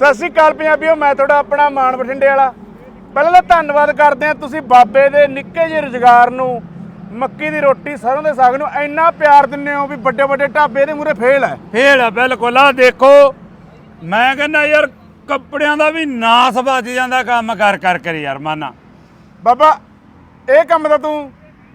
ਸਤਿ ਸ਼੍ਰੀ ਅਕਾਲ ਪੰਜਾਬੀਓ ਮੈਂ ਤੁਹਾਡਾ ਆਪਣਾ ਮਾਨ ਬਠਿੰਡੇ ਵਾਲਾ। ਪਹਿਲਾਂ ਤਾਂ ਧੰਨਵਾਦ ਕਰਦੇ ਆ ਤੁਸੀਂ ਬਾਬੇ ਦੇ ਨਿੱਕੇ ਜਿਹੇ ਰੁਜ਼ਗਾਰ ਨੂੰ ਮੱਕੀ ਦੀ ਰੋਟੀ ਸਰੋਂ ਦੇ ਸਾਗ ਨੂੰ ਇੰਨਾ ਪਿਆਰ ਦਿੰਦੇ ਹੋ ਵੀ ਵੱਡੇ ਵੱਡੇ ਢਾਬੇ ਦੇ ਮੂਰੇ ਫੇਲ ਹੈ। ਫੇਲ ਆ ਬਿਲਕੁਲ। ਆ ਦੇਖੋ ਮੈਂ ਕਹਿੰਦਾ ਯਾਰ ਕੱਪੜਿਆਂ ਦਾ ਵੀ ਨਾਸ ਵੱਜ ਜਾਂਦਾ ਕੰਮ ਕਰ ਕਰ ਕਰ ਯਾਰ ਮਾਨਾ। ਬਾਬਾ ਇਹ ਕੰਮ ਤਾਂ ਤੂੰ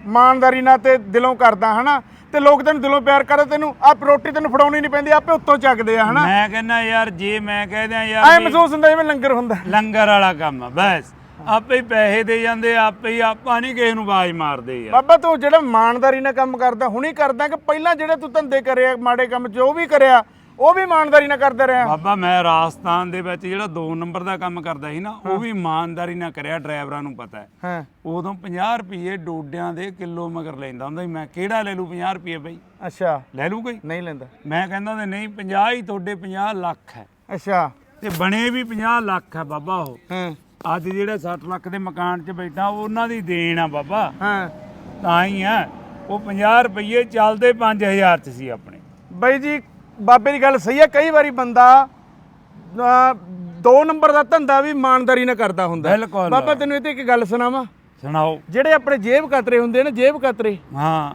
ਇਮਾਨਦਾਰੀ ਨਾਲ ਤੇ ਦਿਲੋਂ ਕਰਦਾ ਹਨਾ? ਤੇ ਲੋਕ ਤੈਨੂੰ ਦਿਲੋਂ ਪਿਆਰ ਕਰਦੇ ਤੈਨੂੰ ਆ ਰੋਟੀ ਤੈਨੂੰ ਫੜਾਉਣੀ ਨਹੀਂ ਪੈਂਦੀ ਆਪੇ ਉੱਤੋਂ ਚੱਕਦੇ ਆ ਹਨਾ? ਮੈਂ ਕਹਿੰਦਾ ਯਾਰ ਜੇ ਮੈਂ ਕਹਿ ਦਿਆਂ ਐ ਯਾਰ ਵੀ ਮਹਿਸੂਸ ਹੁੰਦਾ ਜਿਵੇਂ ਲੰਗਰ ਹੁੰਦਾ। ਲੰਗਰ ਵਾਲਾ ਕੰਮ ਆ ਬਸ। ਆਪੇ ਹੀ ਪੈਸੇ ਦੇ ਜਾਂਦੇ ਆਪੇ ਹੀ ਆਪਾਂ ਨਹੀਂ ਕਿਸੇ ਨੂੰ ਆਵਾਜ਼ ਮਾਰਦੇ ਯਾਰ। ਬਾਬਾ ਤੂੰ ਜਿਹੜਾ ਇਮਾਨਦਾਰੀ ਨਾਲ ਕੰਮ ਕਰਦਾ ਹੁਣੀ ਕਰਦਾ ਕਿ ਪਹਿਲਾਂ ਜਿਹੜੇ ਤੂੰ ਧੰਦੇ ਕਰਿਆ ਮਾੜੇ ਕੰਮ ਜੋ ਵੀ ਕਰਿਆ ਉਹ ਵੀ ਇਮਾਨਦਾਰੀ ਨਾਲ ਕਰਦਾ ਰਿਹਾ ਬਾਬਾ ਮੈਂ ਰਾਜਸਥਾਨ ਦੇ ਵਿੱਚ ਜਿਹੜਾ 2 ਨੰਬਰ ਦਾ ਕੰਮ ਕਰਦਾ ਸੀ ਨਾ ਉਹ ਵੀ ਇਮਾਨਦਾਰੀ ਨਾਲ ਕਰਿਆ ਡਰਾਈਵਰਾਂ ਨੂੰ ਪਤਾ ਹੈ। ਹਾਂ। ਉਦੋਂ 50 ਰੁਪਏ ਡੋਡਿਆਂ ਦੇ ਕਿਲੋ ਮਗਰ ਲੈਂਦਾ ਹੁੰਦਾ ਸੀ। ਮੈਂ ਕਿਹੜਾ ਲੈ ਲੂ 50 ਰੁਪਏ ਬਈ? ਅੱਛਾ। ਲੈ ਲੂ ਕੋਈ? ਨਹੀਂ ਲੈਂਦਾ। ਮੈਂ ਕਹਿੰਦਾ ਤੇ ਨਹੀਂ 50 ਹੀ ਤੁਹਾਡੇ 50 ਲੱਖ ਹੈ। ਅੱਛਾ। ਤੇ ਬਣੇ ਵੀ 50 ਲੱਖ ਹੈ ਬਾਬਾ ਉਹ। ਹਾਂ। ਅੱਜ ਜਿਹੜੇ 60 ਲੱਖ ਦੇ ਮਕਾਨ 'ਚ ਬੈਠਾ ਉਹਨਾਂ ਦੀ ਦੇਣ ਆ ਬਾਬਾ। ਹਾਂ। ਤਾਂ ਹੀ ਆ ਉਹ 50 ਰੁਪਏ ਚੱਲਦੇ 5000 'ਚ ਸੀ ਆਪਣੇ। ਬਾਈ ਜੀ ਬਾਬੇ ਦੀ ਗੱਲ ਸਹੀ ਹੈ ਕਈ ਵਾਰੀ ਬੰਦਾ ਦੋ ਨੰਬਰ ਦਾ ਧੰਦਾ ਵੀ ਇਮਾਨਦਾਰੀ ਨਾਲ ਕਰਦਾ ਹੁੰਦਾ। ਬਿਲਕੁਲ। ਬਾਬਾ ਤੈਨੂੰ ਇਹ ਤੇ ਇੱਕ ਗੱਲ ਸੁਣਾਵਾਂ? ਸੁਣਾਓ। ਜਿਹੜੇ ਆਪਣੇ ਜੇਬ ਕਤਰੇ ਹੁੰਦੇ ਨੇ ਜੇਬ ਕਤਰੇ ਹਾਂ।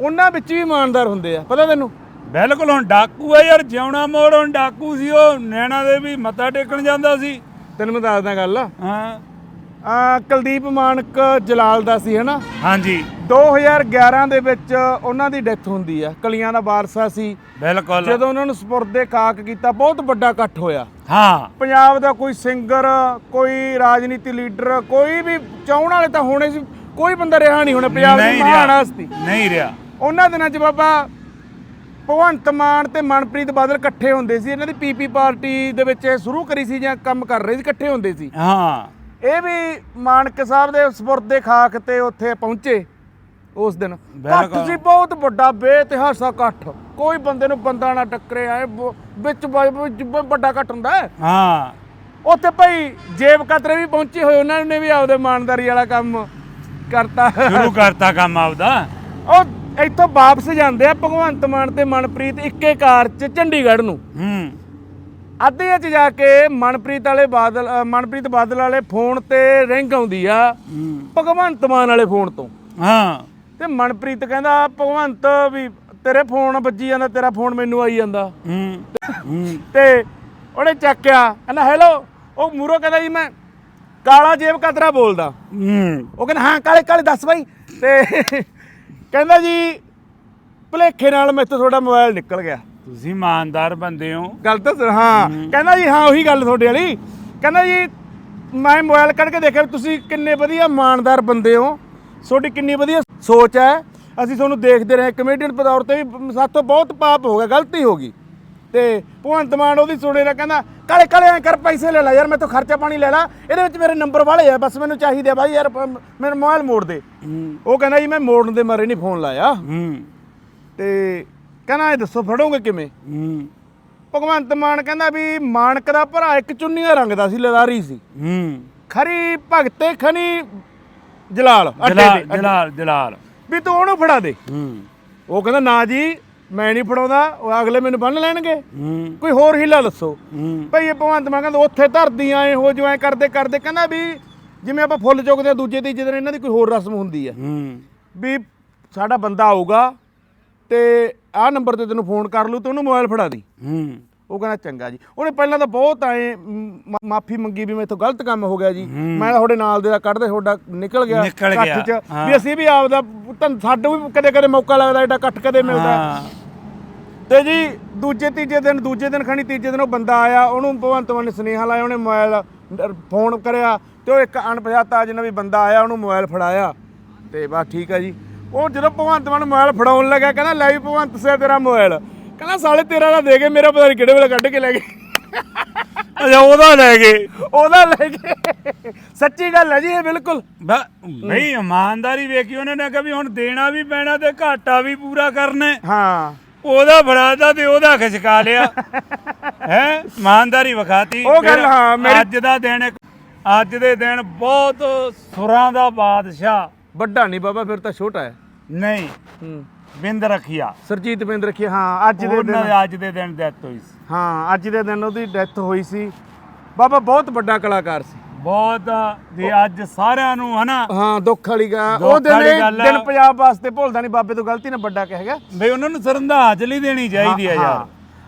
ਉਹਨਾਂ ਵਿੱਚ ਵੀ ਇਮਾਨਦਾਰ ਹੁੰਦੇ ਆ। ਪਤਾ ਤੈਨੂੰ? ਬਿਲਕੁਲ ਹੁਣ ਡਾਕੂ ਆ ਯਾਰ ਜਿਉਣਾ ਮੋੜ ਹੁਣ ਡਾਕੂ ਸੀ ਉਹ ਨੈਣਾ ਦੇ ਵੀ ਮੱਥਾ ਟੇਕਣ ਜਾਂਦਾ ਸੀ। ਤੈਨੂੰ ਮੈਂ ਦੱਸਦਾ ਗੱਲ। ਹਾਂ। ਕੁਲਦੀਪ ਮਾਨਕ ਜਲਾਲ ਦਾ ਸੀ ਹਨਾ? ਹਾਂਜੀ। 2011 ਦੇ ਵਿੱਚ ਉਹਨਾਂ ਦੀ ਡੈਥ ਹੁੰਦੀ ਆ। ਕਲੀਆਂ ਦਾ ਵਾਰਸਾ ਸੀ। ਬਿਲਕੁਲ। ਜਦੋਂ ਉਹਨਾਂ ਨੂੰ ਸਪੁਰਦੇ ਖਾਕ ਕੀਤਾ ਬਹੁਤ ਵੱਡਾ ਇਕੱਠ ਹੋਇਆ। ਹਾਂ। ਪੰਜਾਬ ਦਾ ਕੋਈ ਸਿੰਗਰ ਕੋਈ ਰਾਜਨੀਤੀ ਲੀਡਰ ਕੋਈ ਵੀ ਚਾਹਣ ਵਾਲੇ ਤਾਂ ਹੋਣੇ ਸੀ। ਕੋਈ ਬੰਦਾ ਰਿਹਾ ਨਹੀਂ ਹੋਣਾ ਪੰਜਾਬ ਦੀ ਮਹਾਨ ਹਸਤੀ ਨਹੀਂ ਰਿਹਾ। ਉਹਨਾਂ ਦਿਨਾਂ 'ਚ ਬਾਬਾ ਭਗਵੰਤ ਮਾਨ ਤੇ ਮਨਪ੍ਰੀਤ ਬਾਦਲ ਇਕੱਠੇ ਹੁੰਦੇ ਸੀ। ਇਹਨਾਂ ਦੀ ਪੀਪੀ ਪਾਰਟੀ ਦੇ ਵਿੱਚ ਇਹ ਸ਼ੁਰੂ ਕਰੀ ਸੀ ਜਾਂ ਕੰਮ ਕਰ ਰਹੇ ਸੀ ਇਕੱਠੇ ਹੁੰਦੇ ਸੀ। ਹਾਂ। ਇਹ ਵੀ ਮਾਨਕ ਸਾਹਿਬ ਦੇ ਸਪੁਰਦੇ ਖਾਕ ਤੇ ਉੱਥੇ ਪਹੁੰਚੇ ਉਸ ਦਿਨ। ਇਕੱਠ ਬਿਲਕੁਲ। ਸੀ ਬਹੁਤ ਵੱਡਾ ਬੇਇਤਿਹਾਸਾ ਇਕੱਠ ਕੋਈ ਬੰਦੇ ਨੂੰ ਬੰਦਾ ਨਾ ਟੱਕਰੇ ਆਏ ਬ- ਵਿੱਚ ਬ- ਵਿੱਚ ਬ- ਵੱਡਾ ਇਕੱਠ ਹੁੰਦਾ ਹੈ। ਹਾਂ। ਉੱਥੇ ਭਾਈ ਜੇਬ ਕਤਰੇ ਵੀ ਪਹੁੰਚੇ ਹੋਏ ਉਹਨਾਂ ਨੇ ਵੀ ਆਪਦੇ ਇਮਾਨਦਾਰੀ ਵਾਲਾ ਕੰਮ ਕਰਤਾ। ਸ਼ੁਰੂ ਕਰਤਾ ਕੰਮ ਆਪਦਾ। ਉਹ ਇੱਥੋਂ ਵਾਪਸ ਜਾਂਦੇ ਆ ਭਗਵੰਤ ਮਾਨ ਤੇ ਮਨਪ੍ਰੀਤ ਇੱਕੇ ਕਾਰ 'ਚ ਚੰਡੀਗੜ੍ਹ ਨੂੰ। ਹੂੰ। ਅੱਧੇ 'ਚ ਜਾ ਕੇ ਮਨਪ੍ਰੀਤ ਵਾਲੇ ਬਾਦਲ ਅ, ਮਨਪ੍ਰੀਤ ਬਾਦਲ ਵਾਲੇ ਫੋਨ ਤੇ ਰਿੰਗ ਆਉਂਦੀ ਆ ਭਗਵੰਤ ਮਾਨ ਵਾਲੇ ਫੋਨ ਤੋਂ। ਹਾਂ। ਤੇ ਮਨਪ੍ਰੀਤ ਕਹਿੰਦਾ ਭਗਵੰਤ ਵੀ ਤੇਰੇ ਫੋਨ ਵੱਜੀ ਜਾਂਦਾ ਤੇਰਾ ਫੋਨ ਮੈਨੂੰ ਆਈ ਜਾਂਦਾ। ਹੂੰ ਹੂੰ। ਤੇ ਉਹਨੇ ਚੱਕਿਆ ਕਹਿੰਦਾ ਹੈਲੋ ਉਹ ਮੂਰੋ ਕਹਿੰਦਾ ਜੀ ਮੈਂ ਕਾਲਾ ਜੇਬ ਕਤਰਾ ਬੋਲਦਾ। ਹੂੰ। ਉਹ ਕਹਿੰਦਾ ਹਾਂ ਕਾਲੇ ਕਾਲੇ ਦੱਸ ਬਾਈ। ਤੇ ਕਹਿੰਦਾ ਜੀ ਭਲੇਖੇ ਨਾਲ ਮੈਥੋਂ ਤੁਹਾਡਾ ਮੋਬਾਈਲ ਨਿਕਲ ਗਿਆ। ਤੁਸੀਂ ਇਮਾਨਦਾਰ ਬੰਦੇ ਹੋ। ਗੱਲ ਤਾਂ ਸੁਣ- ਹਾਂ। ਕਹਿੰਦਾ ਜੀ ਹਾਂ ਉਹੀ ਗੱਲ ਤੁਹਾਡੇ ਵਾਲੀ। ਕਹਿੰਦਾ ਜੀ ਮੈਂ ਮੋਬਾਈਲ ਕੱਢ ਕੇ ਦੇਖਿਆ ਵੀ ਤੁਸੀਂ ਕਿੰਨੇ ਵਧੀਆ ਇਮਾਨਦਾਰ ਬੰਦੇ ਹੋ। ਤੁਹਾਡੀ ਕਿੰਨੀ ਵਧੀਆ ਸੋਚ ਹੈ। ਅਸੀਂ ਤੁਹਾਨੂੰ ਦੇਖਦੇ ਰਹੇ। ਕਮੇਡੀਅਨ ਪਦੌਰ ਤੇ ਵੀ ਸਾਥੋਂ ਬਹੁਤ ਪਾਪ ਹੋ ਗਿਆ ਗਲਤੀ ਹੋ ਗਈ। ਤੇ ਭਗਵੰਤ ਮਾਨ ਉਹਦੀ ਸੁਣੇ ਨਾ ਕਹਿੰਦਾ ਕਾਲੇ ਕਾਲੇ ਐਂ ਕਰ ਪੈਸੇ ਲੈ ਲੈ ਯਾਰ ਮੈਥੋਂ ਖਰਚਾ ਪਾਣੀ ਲੈ ਲੈ। ਇਹਦੇ ਵਿੱਚ ਮੇਰੇ ਨੰਬਰ ਵਾਲੇ ਆ ਬਸ ਮੈਨੂੰ ਚਾਹੀਦੇ ਆ ਬਾਈ ਯਾਰ ਪ- ਮੇਰਾ ਮੋਬਾਈਲ ਮੋੜ ਦੇ। ਉਹ ਕਹਿੰਦਾ ਜੀ ਮੈਂ ਮੋੜਨ ਦੇ ਮਾਰੇ ਨਹੀਂ ਫੋਨ ਲਾਇਆ। ਹੂੰ। ਤੇ ਕਹਿੰਦਾ ਇਹ ਦੱਸੋ ਫੜੋਗੇ ਕਿਵੇਂ? ਹੂੰ। ਭਗਵੰਤ ਮਾਨ ਕਹਿੰਦਾ ਵੀ ਮਾਨਕ ਦਾ ਭਰਾ ਇੱਕ ਚੁੰਨੀਆਂ ਰੰਗ ਦਾ ਸੀ ਲਦਾਰੀ ਸੀ। ਹੂੰ। ਖਰੀ ਭਗਤੇ ਖਣੀ ਜਲਾਲ ਅੱਡੇ ਜਲਾਲ ਜਲਾਲ ਜਲਾਲ। ਵੀ ਤੂੰ ਉਹਨੂੰ ਫੜਾ ਦੇ। ਹੂੰ। ਉਹ ਕਹਿੰਦਾ ਨਾ ਜੀ ਮੈਂ ਨਹੀਂ ਫੜਾਉਂਦਾ ਉਹ ਅਗਲੇ ਮੈਨੂੰ ਬੰਨ ਲੈਣਗੇ। ਹੂੰ। ਕੋਈ ਹੋਰ ਹੀਲਾ ਦੱਸੋ। ਹੂੰ। ਭਈ ਇਹ ਭਗਵੰਤ ਮਾਨ ਕਹਿੰਦਾ ਉੱਥੇ ਧਰਦੀ ਆਏ ਹੋ ਜੋ ਐ ਕਰਦੇ ਕਰਦੇ। ਕਹਿੰਦਾ ਵੀ ਜਿਵੇਂ ਆਪਾਂ ਫੁੱਲ ਚੁੱਕਦੇ ਆ ਦੂਜੇ ਤੀਜੇ ਦਿਨ ਇਹਨਾਂ ਦੀ ਕੋਈ ਹੋਰ ਰਸਮ ਹੁੰਦੀ ਆ ਹੂੰ। ਵੀ ਸਾਡਾ ਬੰਦਾ ਆਊਗਾ ਤੇ ਆਹ ਨੰਬਰ ਤੇ ਤੈਨੂੰ ਫੋਨ ਕਰ ਲੂ ਤੇ ਉਹਨੂੰ ਮੋਬਾਈਲ ਫੜਾ ਦੀ। ਹੂੰ। ਉਹ ਕਹਿੰਦਾ ਚੰਗਾ ਜੀ। ਉਹਨੇ ਪਹਿਲਾਂ ਤਾਂ ਬਹੁਤ ਆਏ ਮਾਫੀ ਮੰਗੀ ਵੀ ਮੇਥੋਂ ਗਲਤ ਕੰਮ ਹੋ ਗਿਆ ਜੀ। ਮੈਂ ਤੁਹਾਡੇ ਨਾਲ ਦੇ ਦਾ ਕੱਢਦੇ ਤੁਹਾਡਾ ਨਿਕਲ ਗਿਆ ਗਿਆ, ਚ। ਵੀ ਅਸੀਂ ਵੀ ਆਪਦਾ ਤੁਹਾਨੂੰ ਸਾਨੂੰ ਵੀ ਕਦੇ ਕਦੇ ਮੌਕਾ ਲੱਗਦਾ ਏਡਾ ਇਕੱਠ ਕਦੇ ਮਿਲਦਾ। ਤੇ ਜੀ ਦੂਜੇ ਤੀਜੇ ਦਿਨ ਦੂਜੇ ਦਿਨ ਖਣੀ ਤੀਜੇ ਦਿਨ ਉਹ ਬੰਦਾ ਆਇਆ ਉਹਨੂੰ ਭਗਵੰਤ ਮਾਨ ਨੇ ਸੁਨੇਹਾ ਲਾਇਆ ਉਹਨੇ ਮੋਬਾਈਲ ਫੋਨ ਕਰਿਆ ਤੇ ਉਹ ਇੱਕ ਅਣਪਛਾਤਾ ਅਜਨਬੀ ਬੰਦਾ ਆਇਆ ਉਹਨੂੰ ਮੋਬਾਈਲ ਫੜਾਇਆ। ਤੇ ਬਸ ਠੀਕ ਆ ਜੀ। ਉਹ ਜਦੋਂ ਭਗਵੰਤ ਮਾਨ ਮੋਬਾਈਲ ਫੜਾਉਣ ਲੱਗਾ ਕਹਿੰਦਾ ਲੈ ਵੀ ਭਗਵੰਤ ਸੇ ਤੇਰਾ ਮੋਬਾਈਲ। ਕਹਿੰਦਾ ਸਾਲੇ ਤੇਰਾ ਦਾ ਦੇ ਕੇ ਮੇਰਾ ਪਤਾ ਨਹੀਂ ਕਿਹੜੇ ਵੇਲੇ ਕੱਢ ਕੇ ਲੈ ਗਏ। ਅੱਛਾ ਉਹਦਾ ਲੈ ਗਏ। ਉਹਦਾ ਲੈ ਗਏ। ਸੱਚੀ ਗੱਲ ਹੈ ਜੀ ਇਹ ਬਿਲਕੁਲ। ਬਈ ਇਮਾਨਦਾਰੀ ਵੇਖੀ ਉਹਨਾਂ ਨੇ ਕਿਹਾ ਵੀ ਹੁਣ ਦੇਣਾ ਵੀ ਪੈਣਾ ਤੇ ਘਾਟਾ ਵੀ ਪੂਰਾ ਕਰਨਾ। ਹੈ। ਉਹਦਾ ਫੜਾਦਾ ਤੇ ਉਹਦਾ ਖਿਚਕਾ ਲਿਆ। ਹੈ? ਇਮਾਨਦਾਰੀ ਵਿਖਾਤੀ। ਉਹ ਗੱਲ ਹਾਂ, ਮੇਰੀ- ਅੱਜ ਦਾ ਦਿਨ ਅੱਜ ਦੇ ਦਿਨ ਬਹੁਤ ਸੁਰਾਂ ਦਾ ਬਾਦਸ਼ਾਹ। ਵੱਡਾ ਨਹੀਂ ਬਾਬਾ ਫਿਰ ਤਾਂ ਛੋਟਾ ਹੈ। ਨਹੀਂ ਹੂੰ। ਬਿੰਦ ਰੱਖਿਆ। ਸਰਜੀਤ ਬਿੰਦ ਰੱਖੀ ਹਾਂ ਅੱਜ ਦੇ ਦਿਨ ਉਹਨਾਂ ਦੇ ਅੱਜ ਦੇ ਦਿਨ ਡੈਥ ਹੋਈ ਸੀ। ਹਾਂ ਅੱਜ ਦੇ ਦਿਨ ਉਹਦੀ ਡੈਥ ਹੋਈ ਸੀ। ਬਾਬਾ ਬਹੁਤ ਵੱਡਾ ਕਲਾਕਾਰ ਸੀ। ਬਹੁਤ ਵੀ ਅੱਜ ਸਾਰਿਆਂ ਨੂੰ ਹਨਾ? ਹਾਂ ਦੁੱਖ ਵਾਲੀ ਗੱਲ ਦੁੱਖ ਉਹ ਦਿਨ ਵਾਲੀ ਇਹ ਗੱਲ ਆ। ਦਿਨ ਪੰਜਾਬ ਵਾਸਤੇ ਭੁੱਲਦਾ ਨਹੀਂ ਬਾਬੇ ਤੋਂ ਗਲਤੀ ਨਾਲ ਵੱਡਾ ਕਹਿ ਗਿਆ। ਬਈ ਉਹਨਾਂ ਨੂੰ ਸ਼ਰਧਾਂਜਲੀ ਦੇਣੀ ਚਾਹੀਦੀ ਹੈ। ਯਾਰ।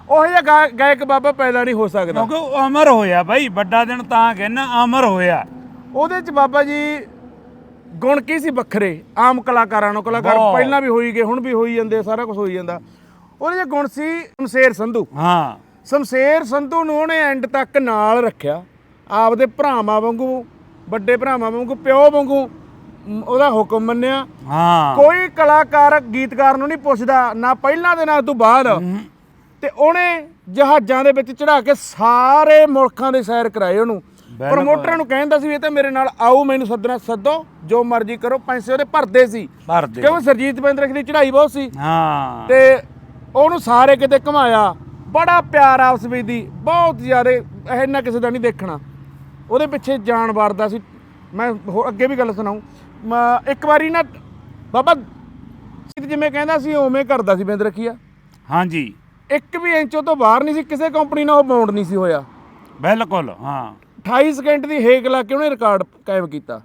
ਉਹ ਜਿਹਾ ਗਾਇਕ ਬਾਬਾ ਪੈਦਾ ਨਹੀਂ ਹੋ ਸਕਦਾ। ਕਿਉਂਕਿ ਉਹ ਅਮਰ ਹੋਇਆ ਬਾਈ ਵੱਡਾ ਦਿਨ ਤਾਂ ਕਹਿੰਨਾ ਅਮਰ ਹੋਇਆ। ਉਹਦੇ ਚ ਬਾਬਾ ਜੀ ਗੁਣ ਕੀ ਸੀ ਵੱਖਰੇ? ਆਮ ਕਲਾਕਾਰਾਂ ਨੂੰ ਕਲਾਕਾਰ ਬਹੁਤ। ਪਹਿਲਾਂ ਵੀ ਹੋਈ ਗਏ ਹੁਣ ਵੀ ਹੋਈ ਜਾਂਦੇ ਸਾਰਾ ਕੁਝ ਹੋਈ ਜਾਂਦਾ। ਉਹਦੇ ਚ ਗੁਣ ਸੀ ਸ਼ਮਸ਼ੇਰ ਸੰਧੂ। ਹਾਂ। ਸ਼ਮਸ਼ੇਰ ਸੰਧੂ ਨੂੰ ਉਹਨੇ ਐਂਡ ਤੱਕ ਨਾਲ ਰੱਖਿਆ। ਆਪਦੇ ਭਰਾਵਾਂ ਵਾਂਗੂ ਵੱਡੇ ਭਰਾਵਾਂ ਵਾਂਗੂ ਪਿਓ ਵਾਂਗੂ ਮ, ਉਹਦਾ ਹੁਕਮ ਮੰਨਿਆ। ਹਾਂ। ਕੋਈ ਕਲਾਕਾਰ ਗੀਤਕਾਰ ਨੂੰ ਨਹੀਂ ਪੁੱਛਦਾ ਨਾ ਪਹਿਲਾਂ ਦੇ ਨਾ ਤੋਂ ਬਾਅਦ। ਤੇ ਉਹਨੇ ਜਹਾਜ਼ਾਂ ਦੇ ਵਿੱਚ ਚੜਾ ਕੇ ਸਾਰੇ ਮੁਲਕਾਂ ਦੇ ਸੈਰ ਕਰਾਏ ਉਹਨੂੰ। ਪ੍ਰਮੋਟਰਾਂ ਨੂੰ ਕਹਿੰਦਾ ਸੀ ਇਹ ਤਾਂ ਮੇਰੇ ਨਾਲ ਆਓ ਮੈਨੂੰ ਸੱਦਣਾ ਸੱਦੋ ਜੋ ਮਰਜ਼ੀ ਕਰੋ ਪੈਸੇ ਉਹਦੇ ਭਰਦੇ ਸੀ। ਕਿਉਂਕਿ ਸਰਜੀਤ ਬਿੰਦਰਖ ਦੀ ਚੜ੍ਹਾਈ ਬਹੁਤ ਸੀ। ਹਾਂ। ਤੇ ਉਹਨੂੰ ਸਾਰੇ ਕਿਤੇ ਘੁਮਾਇਆ। ਬੜਾ ਪਿਆਰ ਆਪਸ ਵਿੱਚ ਦੀ। ਬਹੁਤ ਜ਼ਿਆਦਾ ਇਹਨਾਂ ਕਿਸੇ ਦਾ ਨਹੀਂ ਦੇਖਣਾ। ਉਹਦੇ ਪਿੱਛੇ ਜਾਨ ਵਾਰਦਾ ਸੀ। ਮੈਂ ਹੋਰ ਅੱਗੇ ਵੀ ਗੱਲ ਸੁਣਾਉ ਇੱਕ ਵਾਰੀ ਨਾ ਬਾਬਾ ਜਿਵੇਂ ਕਹਿੰਦਾ ਸੀ ਉਵੇਂ ਕਰਦਾ ਸੀ ਬਿੰਦ ਰੱਖੀਆ ਹਾਂਜੀ। ਇੱਕ ਵੀ ਇੰਚ ਤੋਂ ਬਾਹਰ ਨਹੀਂ ਸੀ ਕਿਸੇ ਕੰਪਨੀ ਨਾਲ ਉਹ ਬਾਉਂਡ ਨਹੀਂ ਸੀ ਹੋਇਆ। ਬਿਲਕੁਲ ਹਾਂ। 28 ਸਕਿੰਟ ਦੀ ਹੇਕ ਲਾ ਕੇ ਉਹਨੇ ਰਿਕਾਰਡ ਕਾਇਮ ਕੀਤਾ।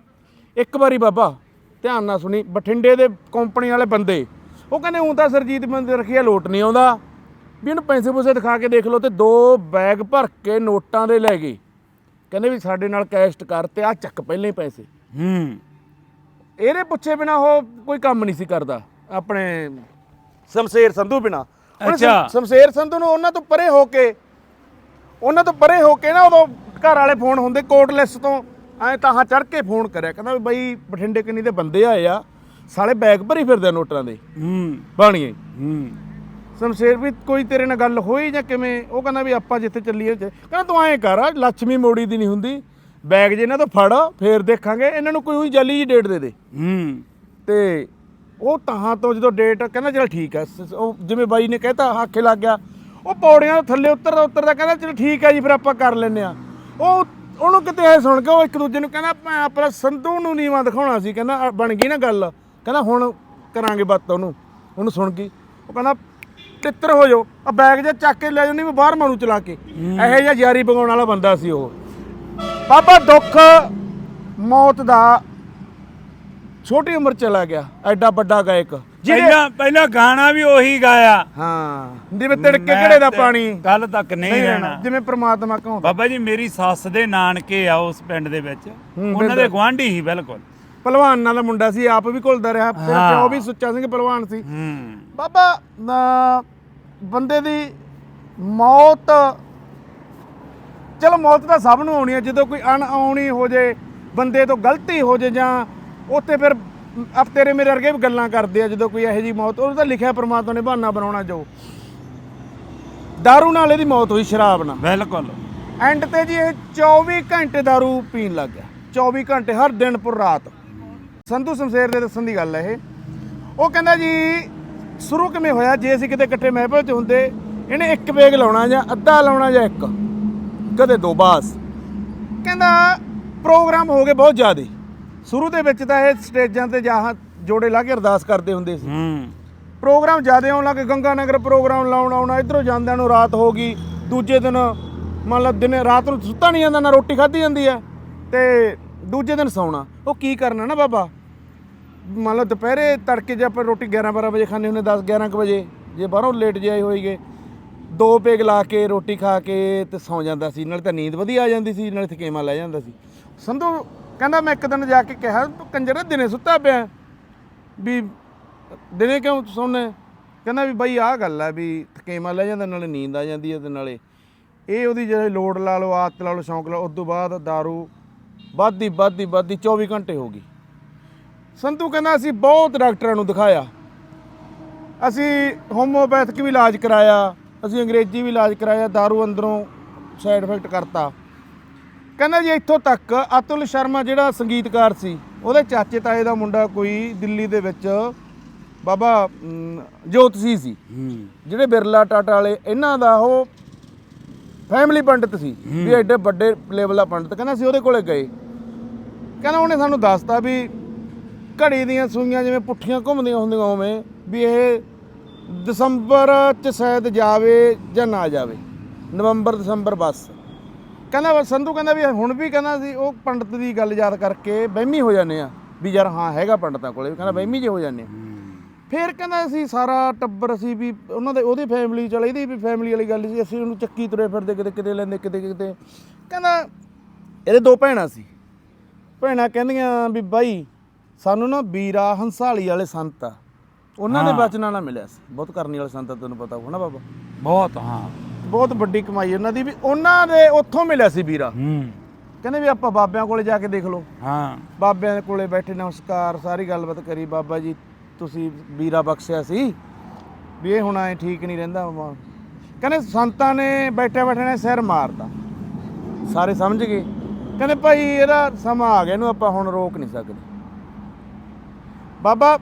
ਇੱਕ ਵਾਰੀ ਬਾਬਾ ਧਿਆਨ ਨਾਲ ਸੁਣੀ ਬਠਿੰਡੇ ਦੇ ਕੰਪਨੀ ਵਾਲੇ ਬੰਦੇ ਉਹ ਕਹਿੰਦੇ ਹੁਣ ਤਾਂ ਸਰਜੀਤ ਬੰਦੇ ਰੱਖਿਆ ਲੋਟ ਨਹੀਂ ਆਉਂਦਾ। ਵੀ ਇਹਨੂੰ ਪੈਸੇ ਪੂਸੇ ਦਿਖਾ ਕੇ ਦੇਖ ਲਓ ਤੇ ਦੋ ਬੈਗ ਭਰ ਕੇ ਨੋਟਾਂ ਦੇ ਲੈ ਗਏ। ਕਹਿੰਦੇ ਵੀ ਸਾਡੇ ਨਾਲ ਕੈਸ਼ਟ ਕਰ ਤੇ ਆ ਚੱਕ ਪਹਿਲੇ ਹੀ ਪੈਸੇ। ਹੂੰ। ਇਹਦੇ ਪੁੱਛੇ ਬਿਨਾ ਉਹ ਕੋਈ ਕੰਮ ਨਹੀਂ ਸੀ ਕਰਦਾ ਆਪਣੇ ਸ਼ਮਸ਼ੇਰ ਸੰਧੂ ਬਿਨਾ। ਅੱਛਾ। ਸ਼ਮਸ਼ੇਰ ਸੰਧੂ ਨੂੰ ਉਹਨਾਂ ਤੋਂ ਪਰੇ ਹੋ ਕੇ ਉਹਨਾਂ ਤੋਂ ਪਰੇ ਹੋ ਕੇ ਨਾ ਉਦੋਂ ਘਰ ਵਾਲੇ ਫੋਨ ਹੁੰਦੇ ਕੋਟਲੈਸ ਤੋਂ। ਐ ਤਾਂ ਹਾਂ ਚੜ ਕੇ ਫੋਨ ਕਰਿਆ ਕਹਿੰਦਾ ਵੀ ਬਾਈ ਬਠਿੰਡੇ ਕਿੰਨੀ ਦੇ ਬੰਦੇ ਆਏ ਆ ਸਾਲੇ ਬੈਗ ਭਰੀ ਫਿਰਦੇ ਆ ਨੋਟਾਂ ਦੇ। ਹੂੰ। ਬਾਣੀਏ ਹੂੰ। ਸ਼ਮਸ਼ੇਰ ਵੀ ਕੋਈ ਤੇਰੇ ਨਾਲ ਗੱਲ ਹੋਈ ਜਾਂ ਕਿਵੇਂ? ਉਹ ਕਹਿੰਦਾ ਵੀ ਆਪਾਂ ਜਿੱਥੇ ਚੱਲੀਏ ਚ- ਕਹਿੰਦਾ ਤੂੰ ਐਂ ਕਰ ਲੱਛਮੀ ਮੋੜੀ ਦੀ ਨਹੀਂ ਹੁੰਦੀ। ਬੈਗ ਜੇ ਇਹਨਾਂ ਤੋਂ ਫੜ ਫੇਰ ਦੇਖਾਂਗੇ ਇਹਨਾਂ ਨੂੰ ਕੋਈ ਉਹੀ ਜਾਲੀ ਜੀ ਡੇਟ ਦੇ ਦੇ। ਹੂੰ। ਤੇ ਉਹ ਤਾਂ ਤੋਂ ਜਦੋਂ ਡੇਟ ਕਹਿੰਦਾ ਚਲ ਠੀਕ ਸ- ਉਹ ਜਿਵੇਂ ਬਾਈ ਨੇ ਕਹਿਤਾ ਆਖੇ ਲੱਗ ਗਿਆ। ਉਹ ਪੌੜੀਆਂ ਤੋਂ ਥੱਲੇ ਉਤਰਦਾ ਉਤਰਦਾ ਕਹਿੰਦਾ ਚਲ ਠੀਕ ਹੈ ਜੀ ਫਿਰ ਆਪਾਂ ਕਰ ਲੈਨੇ ਆ ਉਹ ਉਹਨੂੰ ਕਿਤੇ ਇਹ ਸੁਣ ਕੇ ਉਹ ਇੱਕ ਦੂਜੇ ਨੂੰ ਕਹਿੰਦਾ ਮੈਂ ਆਪਣਾ ਸੰਧੂ ਨੂੰ ਨੀਵਾਂ ਦਿਖਾਉਣਾ ਸੀ। ਕਹਿੰਦਾ ਬਣ ਗਈ ਨਾ ਗੱਲ। ਕਹਿੰਦਾ ਹੁਣ ਕਰਾਂਗੇ ਬਾਤ ਉਹਨੂੰ। ਉਹਨੂੰ ਸੁਣ ਗਈ ਉਹ ਕਹਿੰਦਾ ਤਿੱਤਰ ਹੋ ਜਾਓ। ਆ ਬੈਗ ਜਿਹਾ ਚੱਕ ਕੇ ਲੈ ਜਾਣੀ ਮੈਂ ਬਾਹਰ ਮਾਰੂ ਚਲਾ ਕੇ। ਇਹੋ ਜਿਹਾ ਯਾਰੀ ਬਗਾਉਣ ਵਾਲਾ ਬੰਦਾ ਸੀ ਉਹ। ਬਾਬਾ ਦੁੱਖ ਮੌਤ ਦਾ ਛੋਟੀ ਉਮਰ ਚਲਾ ਗਿਆ ਐਡਾ ਵੱਡਾ ਗਾਇਕ। ਪਹਿਲਾਂ ਪਹਿਲਾਂ ਗਾਣਾ ਵੀ ਉਹੀ ਗਾਇਆ। ਹਾਂ ਜਿਵੇਂ ਤਿੜਕੇ ਘੜੇ ਦਾ ਪਾਣੀ। ਕੱਲ ਤੱਕ ਨਹੀਂ ਰਹਿਣਾ। ਜਿਵੇਂ ਪ੍ਰਮਾਤਮਾ ਕਹੋ। ਬਾਬਾ ਜੀ ਮੇਰੀ ਸੱਸ ਦੇ ਨਾਨਕੇ ਆ ਉਸ ਪਿੰਡ ਦੇ ਵਿੱਚ। ਉਹਨਾਂ। ਦੇ ਗਵਾਂਢੀ ਹੀ ਬਿਲਕੁਲ। ਪਹਿਲਵਾਨਾਂ ਦਾ ਮੁੰਡਾ ਸੀ ਆਪ ਵੀ ਘੁਲਦਾ ਰਿਹਾ। ਪਿਓ ਵੀ ਸੁੱਚਾ ਸਿੰਘ ਪਹਿਲਵਾਨ ਸੀ। ਬਾਬਾ ਬੰਦੇ ਦੀ ਮੌਤ ਚਲੋ ਮੌਤ ਤਾਂ ਸਭ ਨੂੰ ਆਉਣੀ ਹੈ। ਜਦੋਂ ਕੋਈ ਅਣਆਉਣੀ ਹੋ ਜੇ ਬੰਦੇ ਤੋਂ ਗਲਤੀ ਹੋ ਜੇ ਜਾਂ ਉੱਥੇ ਫਿਰ ਅਬ ਤੇਰੇ ਮੇਰੇ ਵਰਗੇ ਵੀ ਗੱਲਾਂ ਕਰਦੇ ਆ ਜਦੋਂ ਕੋਈ ਇਹੋ ਜੀ ਮੌਤ ਉਹਨੂੰ ਤਾਂ ਲਿਖਿਆ ਪਰਮਾਤਮਾ ਨੇ ਬਹਾਨਾ ਬਣਾਉਣਾ ਜੋ। ਦਾਰੂ ਨਾਲ ਇਹਦੀ ਮੌਤ ਹੋਈ ਸ਼ਰਾਬ ਨਾਲ। ਬਿਲਕੁਲ। ਐਂਡ ਤੇ ਜੀ ਇਹ 24 ਘੰਟੇ ਦਾਰੂ ਪੀਣ ਲੱਗ ਗਿਆ। 24 ਘੰਟੇ ਹਰ ਦਿਨ ਪੁਰ ਰਾਤ। ਸੰਧੂ ਸ਼ਮਸ਼ੇਰ ਦੇ ਦੱਸਣ ਦੀ ਗੱਲ ਹੈ ਇਹ। ਉਹ ਕਹਿੰਦਾ ਜੀ ਸ਼ੁਰੂ ਕਿਵੇਂ ਹੋਇਆ? ਜੇ ਅਸੀਂ ਕਿਤੇ ਇਕੱਠੇ ਮਹਿਫਲ 'ਚ ਹੁੰਦੇ ਇਹਨੇ ਇੱਕ ਵੇਗ ਲਾਉਣਾ ਜਾਂ ਅੱਧਾ ਲਾਉਣਾ ਜਾਂ ਇੱਕ? ਕਦੇ ਦੋ ਬਾਸ। ਕਹਿੰਦਾ ਪ੍ਰੋਗਰਾਮ ਹੋ ਗਏ ਬਹੁਤ ਜ਼ਿਆਦੇ। ਸ਼ੁਰੂ ਦੇ ਵਿੱਚ ਤਾਂ ਇਹ ਸਟੇਜਾਂ ਤੇ ਜਾਂ ਜੋੜੇ ਲਾ ਕੇ ਅਰਦਾਸ ਕਰਦੇ ਹੁੰਦੇ ਸੀ। ਹੂੰ। ਪ੍ਰੋਗਰਾਮ ਜਿਆਦੇ ਆਉਣ ਲੱਗੇ ਗੰਗਾ ਨਗਰ ਪ੍ਰੋਗਰਾਮ ਲਾਉਣ ਆਉਣਾ ਇਧਰੋਂ ਜਾਂਦਿਆਂ ਨੂੰ ਰਾਤ ਹੋ ਗਈ। ਦੂਜੇ ਦਿਨ ਮੰਨ ਲਾ ਦਿਨੇ ਰਾਤ ਨੂੰ ਸੁੱਤਾ ਨਹੀਂ ਜਾਂਦਾ ਨਾ ਰੋਟੀ ਖਾਧੀ ਜਾਂਦੀ ਹੈ ਤੇ ਦੂਜੇ ਦਿਨ ਸੌਣਾ। ਉਹ ਕੀ ਕਰਨਾ ਨਾ ਬਾਬਾ? ਮੰਨ ਲਓ ਦੁਪਹਿਰੇ ਤੜਕੇ ਜੇ ਆਪਾਂ ਰੋਟੀ 11 12 ਵਜੇ ਖਾਂਦੇ ਹੁੰਦੇ 10 11 ਕੁ ਵਜੇ ਜੇ ਬਾਹਰੋਂ ਲੇਟ ਜੇ ਆਏ ਹੋਈਗੇ ਦੋ ਪੇਗ ਲਾ ਕੇ ਰੋਟੀ ਖਾ ਕੇ ਤੇ ਸੌ ਜਾਂਦਾ ਸੀ ਨਾਲੇ ਤਾਂ ਨੀਂਦ ਵਧੀਆ ਆ ਜਾਂਦੀ ਸੀ ਨਾਲੇ ਥਕੇਮਾ ਲੈ ਜਾਂਦਾ ਸੀ। ਸੰਧੂ ਕਹਿੰਦਾ ਮੈਂ ਇੱਕ ਦਿਨ ਜਾ ਕੇ ਕਿਹਾ ਤੂੰ ਕੰਜਰ ਦਿਨੇ ਸੁੱਤਾ ਪਿਆ ਵੀ ਦਿਨੇ ਕਿਉਂ ਸੌਂਦੇ ਕਹਿੰਦਾ ਵੀ ਬਾਈ ਆਹ ਗੱਲ ਹੈ ਵੀ ਥਕੇਮਾ ਲੈ ਜਾਂਦਾ ਨਾਲੇ ਨੀਂਦ ਆ ਜਾਂਦੀ ਹੈ ਤੇ ਨਾਲੇ ਇਹ ਉਹਦੀ ਜਿਹੜੇ ਲੋਡ ਲਾ ਲਓ ਆਦਤ ਲਾ ਲਓ ਸ਼ੌਂਕ ਲਾ ਲਓ, ਉਸ ਤੋਂ ਬਾਅਦ दारू ਵੱਧਦੀ ਵੱਧਦੀ ਵੱਧਦੀ 24 ਘੰਟੇ ਹੋ ਗਈ ਸੰਤੂ ਕਹਿੰਦਾ ਅਸੀਂ ਬਹੁਤ ਡਾਕਟਰਾਂ ਨੂੰ ਦਿਖਾਇਆ ਅਸੀਂ ਹੋਮੋਪੈਥਿਕ ਵੀ ਇਲਾਜ ਕਰਾਇਆ ਅਸੀਂ ਅੰਗਰੇਜ਼ੀ ਵੀ ਇਲਾਜ ਕਰਾਇਆ दारू ਅੰਦਰੋਂ ਸਾਈਡ ਇਫੈਕਟ ਕਰਤਾ ਕਹਿੰਦਾ ਜੀ ਇੱਥੋਂ ਤੱਕ ਅਤੁਲ ਸ਼ਰਮਾ ਜਿਹੜਾ ਸੰਗੀਤਕਾਰ ਸੀ ਉਹਦੇ ਚਾਚੇ ਤਾਏ ਦਾ ਮੁੰਡਾ ਕੋਈ ਦਿੱਲੀ ਦੇ ਵਿੱਚ ਬਾਬਾ ਜੋਤਸੀ ਸੀ ਜਿਹੜੇ ਬਿਰਲਾ ਟਾਟਾ ਵਾਲੇ ਇਹਨਾਂ ਦਾ ਉਹ ਫੈਮਿਲੀ ਪੰਡਿਤ ਸੀ ਵੀ ਐਡੇ ਵੱਡੇ ਲੈਵਲ ਦਾ ਪੰਡਿਤ। ਕਹਿੰਦਾ ਸੀ ਉਹਦੇ ਕੋਲੇ ਗਏ। ਕਹਿੰਦਾ ਉਹਨੇ ਸਾਨੂੰ ਦੱਸਤਾ ਵੀ ਘੜੀ ਦੀਆਂ ਸੂਈਆਂ ਜਿਵੇਂ ਪੁੱਠੀਆਂ ਘੁੰਮਦੀਆਂ ਹੁੰਦੀਆਂ ਉਵੇਂ ਵੀ ਇਹ ਦਸੰਬਰ ਚ ਸ਼ਾਇਦ ਜਾਵੇ ਜਾਂ ਨਾ ਜਾਵੇ। ਨਵੰਬਰ ਦਸੰਬਰ ਬਸ। ਕਹਿੰਦਾ ਵਾ- ਸੰਧੂ ਕਹਿੰਦਾ ਵੀ ਹੁਣ ਵੀ ਕਹਿੰਦਾ ਸੀ ਉਹ ਪੰਡਤ ਦੀ ਗੱਲ ਯਾਦ ਕਰਕੇ ਵਹਿਮੀ ਹੋ ਜਾਂਦੇ ਆ ਵੀ ਯਾਰ ਹਾਂ ਹੈਗਾ ਪੰਡਤਾਂ ਕੋਲੇ ਕਹਿੰਦਾ ਵਹਿਮੀ ਜੇ ਹੋ ਜਾਂਦੇ ਆ। ਫਿਰ ਕਹਿੰਦਾ ਅਸੀਂ ਸਾਰਾ ਟੱਬਰ ਅਸੀਂ ਵੀ ਉਹਨਾਂ ਦੇ ਉਹਦੀ ਫੈਮਿਲੀ ਚਲ ਇਹਦੀ ਵੀ ਫੈਮਿਲੀ ਵਾਲੀ ਗੱਲ ਸੀ ਅਸੀਂ ਉਹਨੂੰ ਚੱਕੀ ਤੁਰੇ ਫਿਰਦੇ ਕਿਤੇ ਕਿਤੇ ਲੈਂਦੇ ਕਿਤੇ ਕਿਤੇ। ਕਹਿੰਦਾ ਇਹਦੇ ਦੋ ਭੈਣਾਂ ਸੀ। ਭੈਣਾਂ ਕਹਿੰਦੀਆਂ ਵੀ ਬਾਈ ਸਾਨੂੰ ਨਾ ਵੀਰਾ ਹੰਸਾਲੀ ਵਾਲੇ ਸੰਤ ਆ। ਉਹਨਾਂ ਦੇ ਬਚਨਾਂ ਨਾਲ ਮਿਲਿਆ ਸੀ। ਬਹੁਤ ਕਰਨੀ ਵਾਲੇ ਸੰਤ ਆ ਤੈਨੂੰ ਪਤਾ ਹੋਣਾ ਬਾਬਾ। ਬਹੁਤ ਹਾਂ। ਬਹੁਤ ਵੱਡੀ ਕਮਾਈ ਉਹਨਾਂ ਦੀ ਵੀ ਉਹਨਾਂ ਦੇ ਉੱਥੋਂ ਮਿਲਿਆ ਸੀ ਵੀਰਾ। ਹੂੰ। ਕਹਿੰਦੇ ਵੀ ਆਪਾਂ ਬਾਬਿਆਂ ਕੋਲੇ ਜਾ ਕੇ ਦੇਖ ਲਓ। ਹਾਂ। ਬਾਬਿਆਂ ਦੇ ਕੋਲੇ ਬੈਠੇ ਨਮਸਕਾਰ ਸਾਰੀ ਗੱਲਬਾਤ ਕਰੀ ਬਾਬਾ ਜੀ ਤੁਸੀਂ ਵੀਰਾ ਬਖਸ਼ਿਆ ਸੀ। ਵੀ ਇਹ ਹੁਣ ਐ ਠੀਕ ਨਹੀਂ ਰਹਿੰਦਾ। ਕਹਿੰਦੇ ਸੰਤਾਂ ਨੇ ਬੈਠੇ ਬੈਠੇ ਨੇ ਸਿਰ ਮਾਰਤਾ। ਸਾਰੇ ਸਮਝ ਗਏ। ਕਹਿੰਦੇ ਭਾਈ ਇਹਦਾ ਸਮਾਂ ਆ ਗਿਆ ਇਹਨੂੰ ਆਪਾਂ ਹੁਣ ਰੋਕ ਨਹੀਂ ਸਕਦੇ। ਬਾਬਾ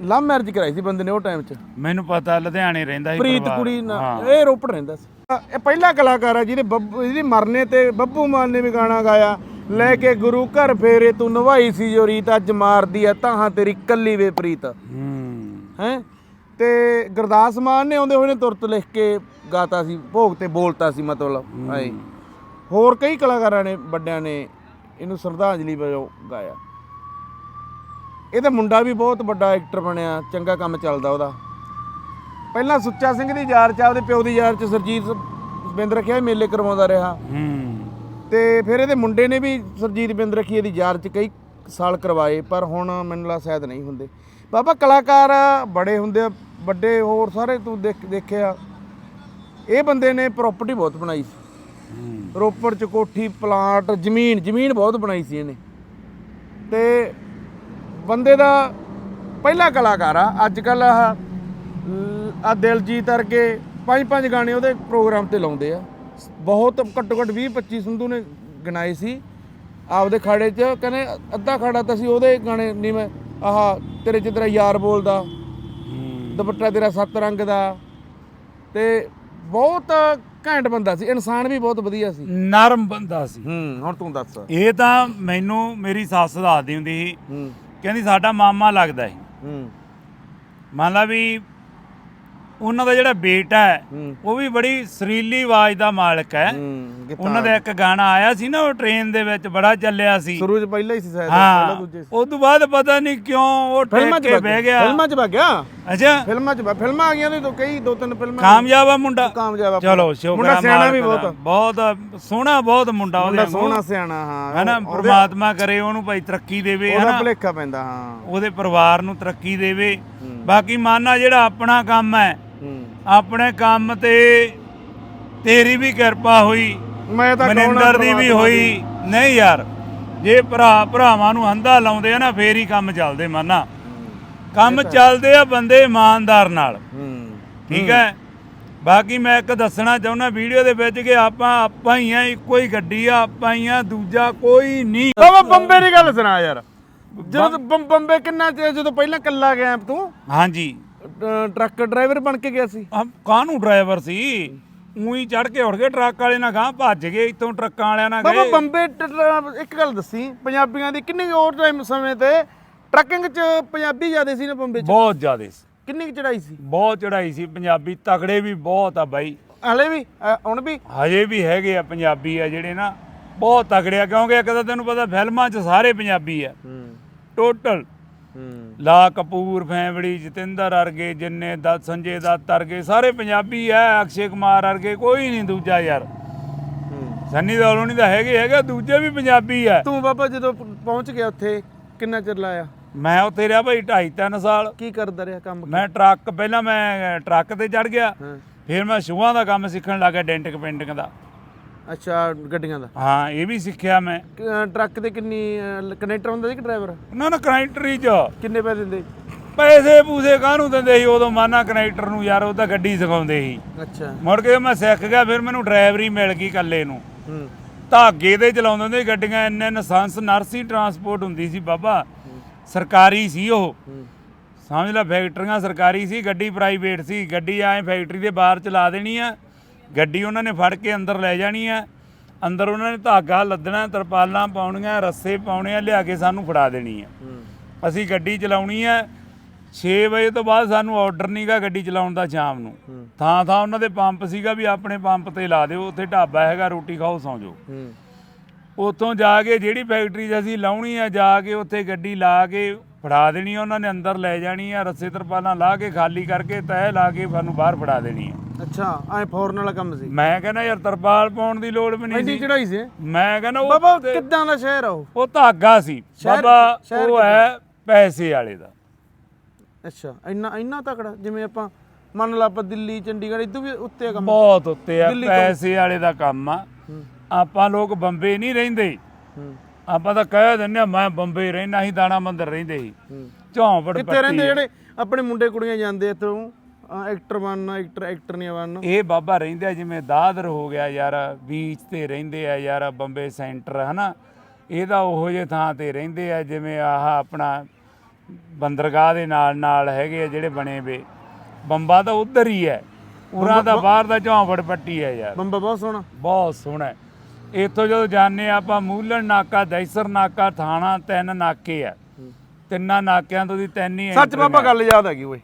ਲਵ ਮੈਰਿਜ ਕਰਾਈ ਸੀ ਬੰਦੇ ਨੇ ਉਹ ਟਾਈਮ 'ਚ। ਮੈਨੂੰ ਪਤਾ ਲੁਧਿਆਣੇ ਰਹਿੰਦਾ ਸੀ ਪ੍ਰੀਤ ਪਰਿਵਾਰ। ਕੁੜੀ ਨਾਲ ਹਾਂ। ਇਹ ਰੋਪੜ ਰਹਿੰਦਾ ਸੀ। ਇਹ ਪਹਿਲਾ ਕਲਾਕਾਰ ਆ ਜਿਹਦੇ ਬੱਬੂ ਜਿਹਦੀ ਮਰਨੇ ਤੇ ਬੱਬੂ ਮਾਨ ਨੇ ਵੀ ਗਾਣਾ ਗਾਇਆ। ਲੈ ਕੇ ਗੁਰੂ ਘਰ ਫੇਰੇ ਤੂੰ ਨਵਾਈ ਸੀ ਜੋ ਰੀਤ ਅੱਜ ਮਾਰਦੀ ਆ ਤਾਹਾਂ ਤੇਰੀ ਕੱਲੀ ਵੇ ਪ੍ਰੀਤ। ਹੂੰ। ਹੈ? ਤੇ ਗੁਰਦਾਸ ਮਾਨ ਨੇ ਆਉਂਦੇ ਹੋਏ ਨੇ ਤੁਰਤ ਲਿਖ ਕੇ ਗਾਤਾ ਸੀ ਭੋਗ ਤੇ ਬੋਲਤਾ ਸੀ ਮਤਲਬ ਹਾਏ ਹੋਰ ਕਈ ਕਲਾਕਾਰਾਂ ਨੇ ਵੱਡਿਆਂ ਨੇ ਇਹਨੂੰ ਸ਼ਰਧਾਂਜਲੀ ਵਜੋਂ ਗਾਇਆ। ਇਹਦਾ ਮੁੰਡਾ ਵੀ ਬਹੁਤ ਵੱਡਾ ਐਕਟਰ ਬਣਿਆ ਚੰਗਾ ਕੰਮ ਚੱਲਦਾ ਉਹਦਾ। ਪਹਿਲਾਂ ਸੁੱਚਾ ਸਿੰਘ ਦੀ ਯਾਰ ਚ ਆਪਦੇ ਪਿਓ ਦੀ ਯਾਰ ਚ ਸਰਜੀਤ ਬਿੰਦ ਰੱਖਿਆ ਮੇਲੇ ਕਰਵਾਉਂਦਾ ਰਿਹਾ। ਹੂੰ। ਤੇ ਫਿਰ ਇਹਦੇ ਮੁੰਡੇ ਨੇ ਵੀ ਸਰਜੀਤ ਬਿੰਦ ਰੱਖੀ ਇਹਦੀ ਯਾਰ ਚ ਕਈ ਸਾਲ ਕਰਵਾਏ ਪਰ ਹੁਣ ਮੈਨੂੰ ਲਾ ਸ਼ਾਇਦ ਨਹੀਂ ਹੁੰਦੇ। ਬਾਬਾ ਕਲਾਕਾਰ ਬੜੇ ਹੁੰਦੇ ਆ ਵੱਡੇ ਹੋਰ ਸਾਰੇ ਤੂੰ ਦੇਖ ਦੇਖਿਆ। ਇਹ ਬੰਦੇ ਨੇ ਪ੍ਰਾਪਰਟੀ ਬਹੁਤ ਬਣਾਈ ਸੀ। ਰੋਪੜ ਚ ਕੋਠੀ ਪਲਾਟ ਜ਼ਮੀਨ ਜ਼ਮੀਨ ਬਹੁਤ ਬਣਾਈ ਸੀ ਇਹਨੇ। ਤੇ ਬੰਦੇ ਦਾ ਪਹਿਲਾ ਕਲਾਕਾਰ ਆ। ਅੱਜ ਕੱਲ ਆ ਆ ਦਿਲਜੀਤ ਵਰਗੇ ਪੰਜ ਪੰਜ ਗਾਣੇ ਉਹਦੇ ਪ੍ਰੋਗਰਾਮ ਤੇ ਲਾਉਂਦੇ ਆ। ਬਹੁਤ ਘੱਟੋ ਘੱਟ 20 25 ਸੰਧੂ ਨੇ ਗਣਾਏ ਸੀ। ਆਪਦੇ ਖਾੜੇ 'ਚ ਕਹਿੰਦੇ ਅੱਧਾ ਖਾੜਾ ਤਾਂ ਸੀ ਉਹਦੇ ਗਾਣੇ ਨਹੀਂ ਮੈਂ ਆਹ ਤੇਰੇ 'ਚ ਤੇਰਾ ਯਾਰ ਬੋਲਦਾ। ਦੁਪੱਟਾ ਤੇਰਾ ਸੱਤ ਰੰਗ ਦਾ। ਤੇ ਬਹੁਤ ਘੈਂਟ ਬੰਦਾ ਸੀ। ਇਨਸਾਨ ਵੀ ਬਹੁਤ ਵਧੀਆ ਸੀ। ਨਰਮ ਬੰਦਾ ਸੀ। ਹੂੰ ਹੁਣ ਤੂੰ ਦੱਸ। ਇਹ ਤਾਂ ਮੈਨੂੰ ਮੇਰੀ ਸੱਸ ਦੱਸਦੀ ਹੁੰਦੀ ਸੀ। ਹੂੰ। ਕਹਿੰਦੀ ਸਾਡਾ ਮਾਮਾ ਲੱਗਦਾ ਸੀ। ਹੂੰ। ਮੰਨ ਲਾ ਵੀ ਉਹਨਾਂ ਦਾ ਜਿਹੜਾ ਬੇਟਾ ਹੈ ਉਹ ਵੀ ਬੜੀ ਸਰੀਲੀ ਆਵਾਜ਼ ਦਾ ਮਾਲਕ ਹੈ। ਉਹਨਾਂ ਦਾ ਇੱਕ ਗਾਣਾ ਆਇਆ ਸੀ ਨਾ ਉਹ ਟ੍ਰੇਨ ਦੇ ਵਿੱਚ ਬੜਾ ਚੱਲਿਆ ਸੀ। ਸ਼ੁਰੂ 'ਚ ਪਹਿਲਾਂ ਹੀ ਸੀ ਸ਼ਾਇਦ ਪਹਿਲਾਂ ਦੂਜੇ ਸੀ। ਉਸ ਤੋਂ ਬਾਅਦ ਪਤਾ ਨਹੀਂ ਕਿਉਂ ਉਹ 'ਚ ਕੇ ਬਹਿ ਗਿਆ। ਫਿਲਮਾਂ 'ਚ ਵਗ ਗਿਆ? ਅੱਛਾ। ਫਿਲਮਾਂ 'ਚ ਫਿਲਮਾਂ ਆ ਗਈਆਂ ਨੇ ਤਾਂ ਕਈ ਦੋ ਤਿੰਨ ਫਿਲਮਾਂ। ਕਾਮਯਾਬ ਆ ਮੁੰਡਾ। ਕਾਮਯਾਬ ਆ ਚਲੋ ਸ਼ੁਕਰ ਮੁੰਡਾ ਸਿਆਣਾ ਵੀ। ਬਹੁਤ ਬਹੁਤ ਸੋਹਣਾ ਬਹੁਤ ਮੁੰਡਾ ਉਹਦੇ ਸੋਹਣਾ ਸਿਆਣਾ ਹਾਂ। ਹੈਨਾ ਉਹਦੇ- ਪ੍ਰਮਾਤਮਾ ਕਰੇ ਉਹਨੂੰ ਭਾਈ ਤਰੱਕੀ ਦੇਵੇ ਉਹਦਾ ਹੈਨਾ ਭੁਲੇਖਾ ਪੈਂਦਾ ਹਾਂ। ਉਹਦੇ ਪਰਿਵਾਰ ਨੂੰ ਤਰੱਕੀ ਦੇਵੇ। ਬਾਕੀ ਮਾਨਾ ਜਿਹੜਾ ਆਪਣਾ ਕੰਮ ਹੂੰ ਆਪਣੇ ਕੰਮ ਤੇ ਤੇਰੀ ਵੀ ਕਿਰਪਾ ਹੋਈ ਮੈਂ ਤਾਂ ਮਨਿੰਦਰ ਦੀ ਵੀ ਹੋਈ। ਨਹੀਂ ਯਾਰ ਜੇ ਭਰਾ ਭਰਾਵਾਂ ਨੂੰ ਹੰਦਾ ਲਾਉਂਦੇ ਆ ਨਾ ਫੇਰ ਹੀ ਕੰਮ ਚੱਲਦੇ ਮਾਨਾ। ਕੰਮ ਚੱਲਦੇ ਆ ਬੰਦੇ ਇਮਾਨਦਾਰ ਨਾਲ। ਠੀਕ ਹੈ। ਬਾਕੀ ਮੈਂ ਇੱਕ ਦੱਸਣਾ ਚਾਹੁੰਦਾ ਵੀਡੀਓ ਦੇ ਵਿੱਚ ਕਿ ਆਪਾਂ ਆਪਾਂ ਹੀ ਆ ਇੱਕੋ ਹੀ ਗੱਡੀ ਆ ਆਪਾਂ ਹੀ ਆ ਦੂਜਾ ਕੋਈ ਨਹੀਂ। ਬਾਬਾ ਬੰਬੇ ਦੀ ਗੱਲ ਸੁਣਾ ਯਾਰ। ਜਦੋਂ ਬੰਬ- ਕਿੰਨਾ ਚਿਰ ਜਦੋਂ ਪਹਿਲਾਂ ਕੱਲਾ ਗਿਆ ਤੂੰ? ਹਾਂਜੀ। ਟਰੱਕ ਡਰਾਈਵਰ ਬਣ ਕੇ ਗਿਆ ਸੀ। ਕਾਹਨੂੰ ਡਰਾਈਵਰ ਸੀ? ਉਹੀ ਚੜ ਕੇ ਉੜ ਕੇ ਟਰੱਕ ਵਾਲੇ ਨਾਲ ਗਾਂ ਭੱਜ ਗਏ ਇਤੋਂ ਟਰੱਕਾਂ ਵਾਲਿਆਂ ਨਾਲ ਬਾਬਾ ਗਏ। ਬੰਬੇ ਟ- ਇੱਕ ਗੱਲ ਦੱਸੀ ਪੰਜਾਬੀਆਂ ਦੀ ਕਿੰਨੀ ਹੋਰ ਟਾਈਮ ਸਮੇਂ ਤੇ ਟਰੱਕਿੰਗ 'ਚ ਪੰਜਾਬੀ ਜ਼ਿਆਦੇ ਸੀ ਨਾ ਬੰਬੇ 'ਚ? ਬਹੁਤ ਜ਼ਿਆਦੇ ਸੀ। ਕਿੰਨੀ ਕੁ ਚੜਾਈ ਸੀ? ਬਹੁਤ ਚੜਾਈ ਸੀ ਪੰਜਾਬੀ ਤਗੜੇ ਵੀ ਬਹੁਤ ਆ ਬਾਈ। ਹਲੇ ਵੀ ਹੁਣ ਵੀ? ਹਜੇ ਵੀ ਹੈਗੇ ਆ ਪੰਜਾਬੀ ਆ ਜਿਹੜੇ ਨਾ ਬਹੁਤ ਤਗੜੇ ਆ ਕਿਉਂਕਿ ਇੱਕ ਤਾਂ ਤੈਨੂੰ ਪਤਾ ਫਿਲਮਾਂ 'ਚ ਸਾਰੇ ਪੰਜਾਬੀ ਆ। ਟੋਟਲ ਲਾ ਕਪੂਰ ਫੈਮਿਲੀ ਜਤਿੰਦਰ ਵਰਗੇ ਜਿੰਨੇ ਦਾ ਸੰਜੇ ਦੱਤ ਵਰਗੇ ਸਾਰੇ ਪੰਜਾਬੀ ਆ ਅਕਸ਼ੇ ਕੁਮਾਰ ਵਰਗੇ ਕੋਈ ਨਹੀਂ ਦੂਜਾ ਯਾਰ। ਸੰਨੀ ਦਿਓਲ ਨਹੀਂ ਤਾਂ ਹੈਗੇ ਹੈਗਾ ਦੂਜੇ ਵੀ ਪੰਜਾਬੀ ਆ ਤੂੰ ਬਾਬਾ ਜਦੋਂ ਪਹੁੰਚ ਗਿਆ ਉੱਥੇ ਕਿੰਨਾ ਚਿਰ ਲਾਇਆ? ਮੈਂ ਉੱਥੇ ਰਿਹਾ ਭਾਈ 2.5 3 ਸਾਲ। ਕੀ ਕਰਦਾ ਰਿਹਾ ਕੰਮ? ਮੈਂ ਟਰੱਕ ਪਹਿਲਾਂ ਮੈਂ ਟਰੱਕ ਤੇ ਚੜ ਗਿਆ। ਫਿਰ ਮੈਂ ਸ਼ੂਆਂ ਦਾ ਕੰਮ ਸਿੱਖਣ ਲੱਗਾ ਡੈਂਟਿੰਗ ਪੇਂਟਿੰਗ ਦਾ। ਅੱਛਾ ਗੱਡੀਆਂ ਦਾ? ਹਾਂ ਇਹ ਵੀ ਸਿੱਖਿਆ ਮੈਂ। ਕ- ਟਰੱਕ ਤੇ ਕਿੰਨੀ ਕਨੈਕਟਰ ਹੁੰਦਾ ਸੀ ਕਿ ਡਰਾਈਵਰ? ਨਾ ਨਾ ਕਨੈਕਟਰੀ ਚ। ਕਿੰਨੇ ਪੈਸੇ ਦਿੰਦੇ? ਪੈਸੇ ਪੂਸੇ ਕਾਹਨੂੰ ਦਿੰਦੇ ਸੀ? ਉਦੋਂ ਮਾਨਾ ਕਨੈਕਟਰ ਨੂੰ ਯਾਰ ਉਹ ਤਾਂ ਗੱਡੀ ਸਿਖਾਉਂਦੇ ਸੀ। ਅੱਛਾ। ਮੁੜ ਕੇ ਮੈਂ ਸਿੱਖ ਗਿਆ ਫਿਰ ਮੈਨੂੰ ਡਰਾਈਵਰੀ ਮਿਲ ਗਈ ਇਕੱਲੇ ਨੂੰ। ਹੂੰ। ਧਾਗੇ ਦੇ ਚਲਾਉਂਦੇ ਹੁੰਦੇ ਸੀ ਗੱਡੀਆਂ ਇੰਨੇ ਨਸੰਸ ਨਰਸੀ ਟਰਾਂਸਪੋਰਟ ਹੁੰਦੀ ਸੀ ਬਾਬਾ। ਸਰਕਾਰੀ ਸੀ ਉਹ। ਹੂੰ। ਸਮਝ ਲੈ ਫੈਕਟਰੀਆਂ ਸਰਕਾਰੀ ਸੀ ਗੱਡੀ ਪ੍ਰਾਈਵੇਟ ਸੀ। ਗੱਡੀ ਐ ਫੈਕਟਰੀ ਦੇ ਬਾਹਰ ਚਲਾ ਦੇਣੀ ਆ। ਗੱਡੀ ਉਹਨਾਂ ਨੇ ਫੜ ਕੇ ਅੰਦਰ ਲੈ ਜਾਣੀ ਆ। ਅੰਦਰ ਉਹਨਾਂ ਨੇ ਧਾਗਾ ਲੱਦਣਾ ਤਰਪਾਲਾਂ ਪਾਉਣੀਆਂ ਰੱਸੇ ਪਾਉਣੇ ਆ ਲਿਆ ਕੇ ਸਾਨੂੰ ਫੜਾ ਦੇਣੀ ਆ। ਅਸੀਂ ਗੱਡੀ ਚਲਾਉਣੀ ਆ। 6 ਵਜੇ ਤੋਂ ਬਾਅਦ ਸਾਨੂੰ ਆਰਡਰ ਨਹੀਂਗਾ ਗੱਡੀ ਚਲਾਉਣ ਦਾ ਸ਼ਾਮ ਨੂੰ। ਥਾਂ ਥਾਂ ਉਹਨਾਂ ਦੇ ਪੰਪ ਸੀਗਾ ਵੀ ਆਪਣੇ ਪੰਪ ਤੇ ਲਾ ਦਿਓ ਉੱਥੇ ਢਾਬਾ ਹੈਗਾ ਰੋਟੀ ਖਾਓ ਸੌਂ ਜਾਓ। ਉੱਥੋਂ ਜਾ ਕੇ ਜਿਹੜੀ ਫੈਕਟਰੀ 'ਚ ਅਸੀਂ ਲਾਉਣੀ ਆ ਜਾ ਕੇ ਉੱਥੇ ਗੱਡੀ ਲਾ ਕੇ ਫੜਾ ਦੇਣੀ ਉਹਨਾਂ ਨੇ ਅੰਦਰ ਲੈ ਜਾਣੀ ਆ ਰੱਸੇ ਤਰਪਾਲਾਂ ਲਾ ਕੇ ਖਾਲੀ ਕਰਕੇ ਤਹਿ ਲਾ ਕੇ ਸਾਨੂੰ ਬਾਹਰ ਫੜਾ ਦੇਣੀ ਆ। ਅੱਛਾ ਐ ਫੌਰਨ ਵਾਲਾ ਕੰਮ ਸੀ। ਮੈਂ ਕਹਿੰਦਾ ਯਾਰ ਤਰਪਾਲ ਪਾਉਣ ਦੀ ਲੋੜ ਵੀ ਨਹੀਂ ਐਡੀ ਸੀ। ਚੜਾਈ ਸੀ। ਮੈਂ ਕਹਿੰਦਾ ਉਹ ਬਾਬਾ ਕਿੱਦਾਂ ਦਾ ਸ਼ਹਿਰ ਆ ਉਹ? ਉਹ ਧਾਗਾ ਸੀ। ਸ਼ਹਿਰ- ਬਾਬਾ ਸ਼ਹਿਰ ਉਹ ਹੈ ਪੈਸੇ ਵਾਲੇ ਦਾ। ਅੱਛਾ ਇੰਨਾ ਇੰਨਾ ਤਕੜਾ? ਜਿਵੇਂ ਆਪਾਂ ਮੰਨ ਲਾ ਆਪਾਂ ਦਿੱਲੀ ਚੰਡੀਗੜ੍ਹ ਇਦੋਂ ਵੀ ਉੱਤੇ ਆ ਕੰਮ। ਬਹੁਤ ਉੱਤੇ ਆ ਦਿੱਲੀ ਤੋਂ- ਪੈਸੇ ਵਾਲੇ ਦਾ ਕੰਮ ਆ। ਹੂੰ। ਆਪਾਂ ਲੋਕ ਬੰਬੇ ਨਹੀਂ ਰਹਿੰਦੇ। ਹੂੰ। ਆਪਾਂ ਤਾਂ ਕਹਿ ਦਿੰਦੇ ਆ ਮੈਂ ਬੰਬੇ ਰਹਿਣਾ ਸੀ ਦਾਣਾ ਮੰਦਰ ਰਹਿੰਦੇ ਸੀ। ਹੂੰ। ਝੌਂਪੜ ਕਿੱਥੇ ਰਹਿੰਦੇ। ਜਿਹੜੇ ਆਪਣੇ ਮੁੰਡੇ ਕੁੜੀਆਂ ਜਾਂਦੇ ਇੱਥੋਂ? ਐਕਟਰ ਬਣਨਾ ਐਕਟਰ ਐਕਟਰ ਨਹੀਂ ਬਣਨਾ। ਇਹ ਬਾਬਾ ਰਹਿੰਦੇ ਆ ਜਿਵੇਂ ਦਾਦਰ ਹੋ ਗਿਆ ਯਾਰ ਬੀਚ ਤੇ ਰਹਿੰਦੇ ਆ ਯਾਰ ਬੰਬੇ ਸੈਂਟਰ ਹਨਾ? ਇਹਦਾ ਉਹੋ ਜਿਹੇ ਥਾਂ ਤੇ ਰਹਿੰਦੇ ਆ ਜਿਵੇਂ ਆਹ ਆਪਣਾ ਬੰਦਰਗਾਹ ਦੇ ਨਾਲ ਨਾਲ ਹੈਗੇ ਆ ਜਿਹੜੇ ਬਣੇ ਵੇ। ਬੰਬਾ ਤਾਂ ਉਧਰ ਹੀ ਹੈ। ਉਹਨਾਂ ਦਾ ਬਾਹਰ ਦਾ ਝੌਂਪੜ ਪੱਟੀ ਹੈ ਯਾਰ। ਬੰਬਾ ਬਹੁਤ ਸੋਹਣਾ। ਬਹੁਤ ਸੋਹਣਾ। ਇੱਥੋਂ ਜਦੋਂ ਹਾਂ ਆਪਾਂ ਮੂਲਣ ਨਾਕਾ ਦੈਸਰ ਨਾਕਾ ਥਾਣਾ ਤਿੰਨ ਨਾਕੇ ਆ। ਤਿੰਨਾਂ ਨਾਕਿਆਂ ਤੋਂ ਦੀ ਤਿੰਨ ਹੀ ਸੱਚ ਬਾਬਾ ਗੱਲ ਯਾਦ ਆ ਗਈ ਓਏ।